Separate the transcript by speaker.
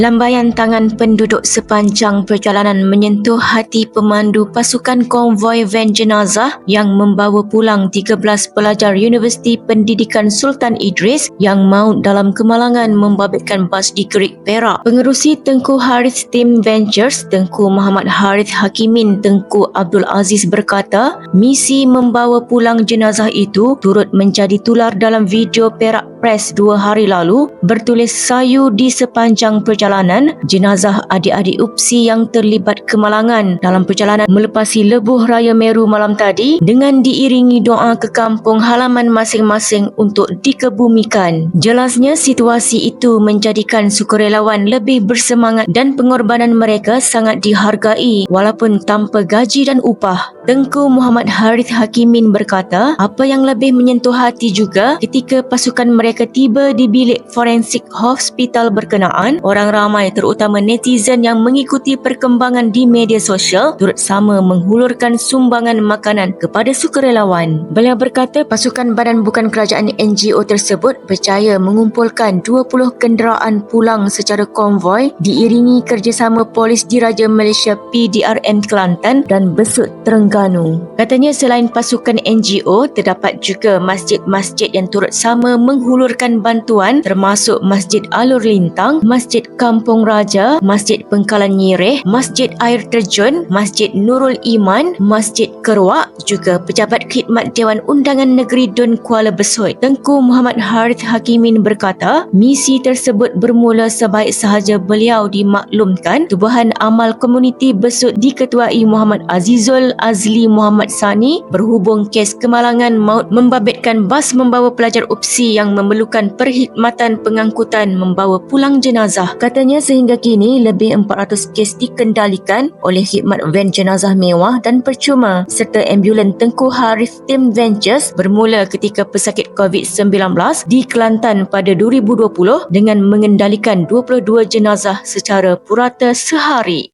Speaker 1: Lambaian tangan penduduk sepanjang perjalanan menyentuh hati pemandu pasukan konvoi van jenazah yang membawa pulang 13 pelajar Universiti Pendidikan Sultan Idris yang maut dalam kemalangan membabitkan bas di Kerik Perak. Pengerusi Tengku Harith Team Ventures, Tengku Muhammad Harith Hakimin Tengku Abdul Aziz berkata, misi membawa pulang jenazah itu turut menjadi tular dalam video Perak Press dua hari lalu bertulis sayu di sepanjang perjalanan jenazah adik-adik UPSI yang terlibat kemalangan dalam perjalanan melepasi lebuh Raya Meru malam tadi dengan diiringi doa ke kampung halaman masing-masing untuk dikebumikan. Jelasnya situasi itu menjadikan sukarelawan lebih bersemangat dan pengorbanan mereka sangat dihargai walaupun tanpa gaji dan upah. Tengku Muhammad Harith Hakimin berkata, apa yang lebih menyentuh hati juga ketika pasukan mereka tiba di bilik forensik hospital berkenaan, orang ramai terutama netizen yang mengikuti perkembangan di media sosial turut sama menghulurkan sumbangan makanan kepada sukarelawan. Beliau berkata pasukan badan bukan kerajaan NGO tersebut percaya mengumpulkan 20 kenderaan pulang secara konvoi diiringi kerjasama polis diraja Malaysia PDRM Kelantan dan Besut Terengganu. Katanya selain pasukan NGO terdapat juga masjid-masjid yang turut sama menghulurkan bantuan termasuk Masjid Alur Lintang, Masjid Kampung Raja, Masjid Pengkalan Nyireh, Masjid Air Terjun, Masjid Nurul Iman, Masjid Keruak, juga pejabat khidmat Dewan Undangan Negeri Dun Kuala Besut. Tengku Muhammad Harith Hakimin berkata, misi tersebut bermula sebaik sahaja beliau dimaklumkan Tubuhan Amal Komuniti Besut diketuai Muhammad Azizul Azli Muhammad Sani berhubung kes kemalangan maut membabitkan bas membawa pelajar UPSI yang memerlukan perkhidmatan pengangkutan membawa pulang jenazah. Katanya sehingga kini lebih 400 kes dikendalikan oleh khidmat van jenazah mewah dan percuma serta ambulan Tengku Harith Team Ventures bermula ketika pesakit COVID-19 di Kelantan pada 2020 dengan mengendalikan 22 jenazah secara purata sehari.